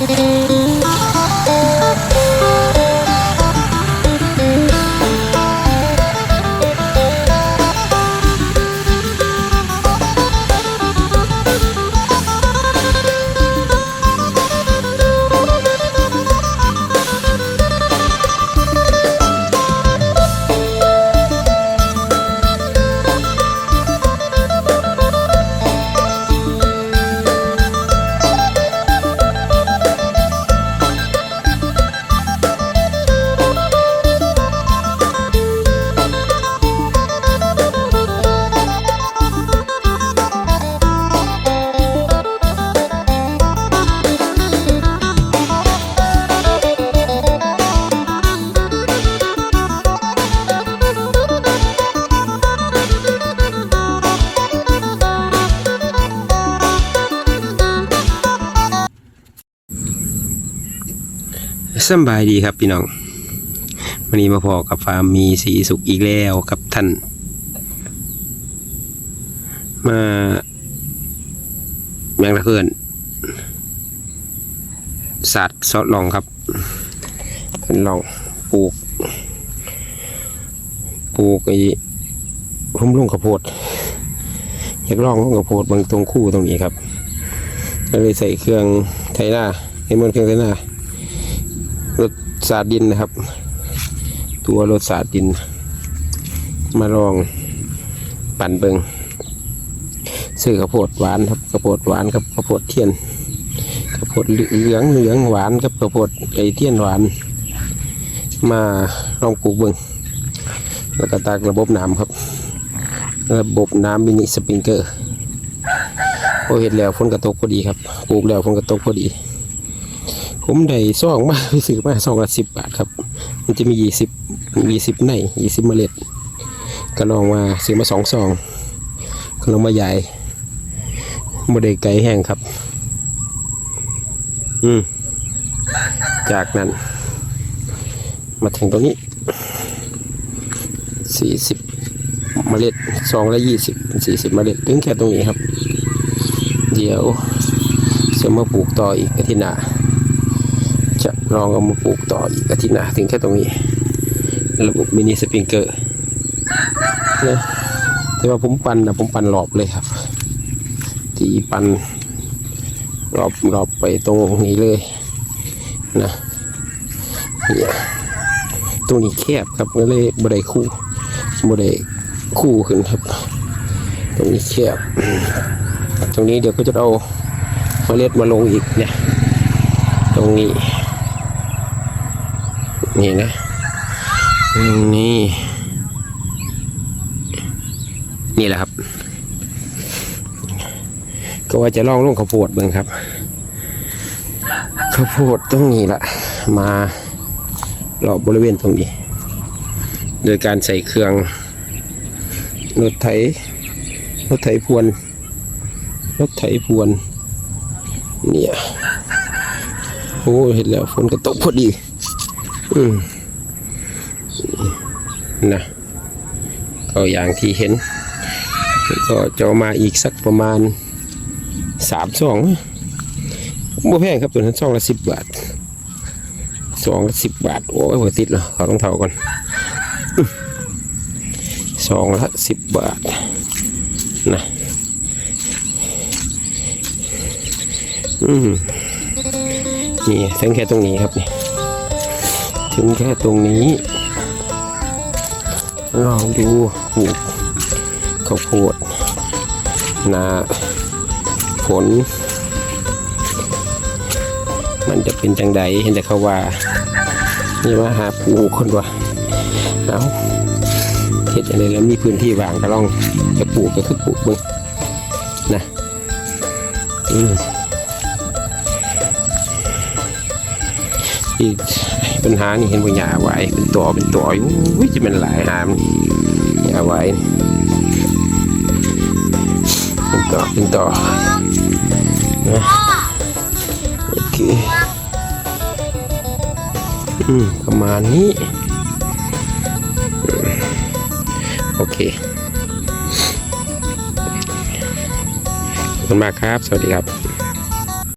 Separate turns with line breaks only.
Thank you. สบายดีครับพี่น้องวันนี้มาพอกับฟาร์มมีสีสุขอีกแล้วกับท่าน มาแมงละเพื่อนสัตว์ซอดลองครับขึ้นลองปลูกปลูกไอ้พุ่มลุงข้าวโพดอยากลองลงข้าวโพดบางตรงคู่ตรงนี้ครับก็เลยใส่เครื่องไถนาให้มันเครื่องไถนา รถสาดดินนะครับ ตัวรถสาดดิน มาลองปั่นเบิงซื้อข้าวโพดหวานครับข้าวโพดหวานกับข้าวโพดเทียนข้าวโพดเหลืองเหลืองหวานกับข้าวโพดไก่เทียนหวาน มาลองปลูกเบิงแล้วก็ตากระบบน้ำครับ ระบบน้ำมินิสปริงเกอร์พอเห็นแล้วฝนกระตกพอดีครับปลูกแล้วฝนกระตกพอดี ผมได้ซองมาไปซื้อมาซองละสิบบาทครับ มันจะมียี่สิบยี่สิบในยี่สิบเมล็ด ก็ลองมาซื้อมาสองซองก็ลองมาใหญ่โมเดลไก่แห้งครับ อืมจากนั้น มาถึงตรงนี้สี่สิบเมล็ดซองละยี่สิบสี่สิบเมล็ดถึงแค่ตรงนี้ครับ เดี๋ยวจะมาปลูกต่ออีกอาทิตย์หน้า จะลองเอามาปลูกต่ออีกอาทิตย์หน้าถึงแค่ตรงนี้ ระบบมินิสปริงเกอร์นะแต่ว่าผมปั่นนะผมปั่นรอบเลยครับ ที่ปั่นรอบรอบไปตรงนี้เลยนะเนี่ยตรงนี้แคบครับก็เลยบดได้คู่บดได้คู่ขึ้นครับ ตรงนี้แคบ ตรงนี้เดี๋ยวก็จะเอาเมล็ดมาลงอีกเนี่ย ตรงนี้ นี่นะนี่ นี่แหละครับ ก็ว่าจะลองลงข้าวโพดเบิ่งครับข้าวโพดตรงนี้ละมารอบบริเวณตรงนี้ โดยการใส่เครื่องรถไถรถไถพวนรถไถพวน เนี่ย โอ้เห็นแล้วฝนก็ตกพอดี อืมนะก็อย่างที่เห็น ก็จะมาอีกสักประมาณสามซองบ่แพงครับตัวนั้นซองละสิบบาทซองละสิบบาท โอ้ยหัวติดแล้วเขาต้องเท่าก่อนซองละสิบบาทนะอืมนี่ถึงแค่ตรงนี้ครับนี่ ถึงแค่ตรงนี้ ลองดูปลูกข้าวโพดนาฝนมันจะเป็นจังใดเห็นแต่เขาว่านี่มาหาปลูกคนว่าเอาเห็ดอะไรแล้วมีพื้นที่ว่างก็ลองจะปลูกก็คือปลูกเบึงนะอืมอีก ปัญหานี่เห็นว่าหญ้าไว้เป็นตัวเป็นตัวอยู่อุ้ยจะเป็นหลายหามหญ้าไว้เป็นต่อเป็นต่อนะโอเคอืมประมาณนี้ โอเคขอบคุณมากครับ สวัสดีครับ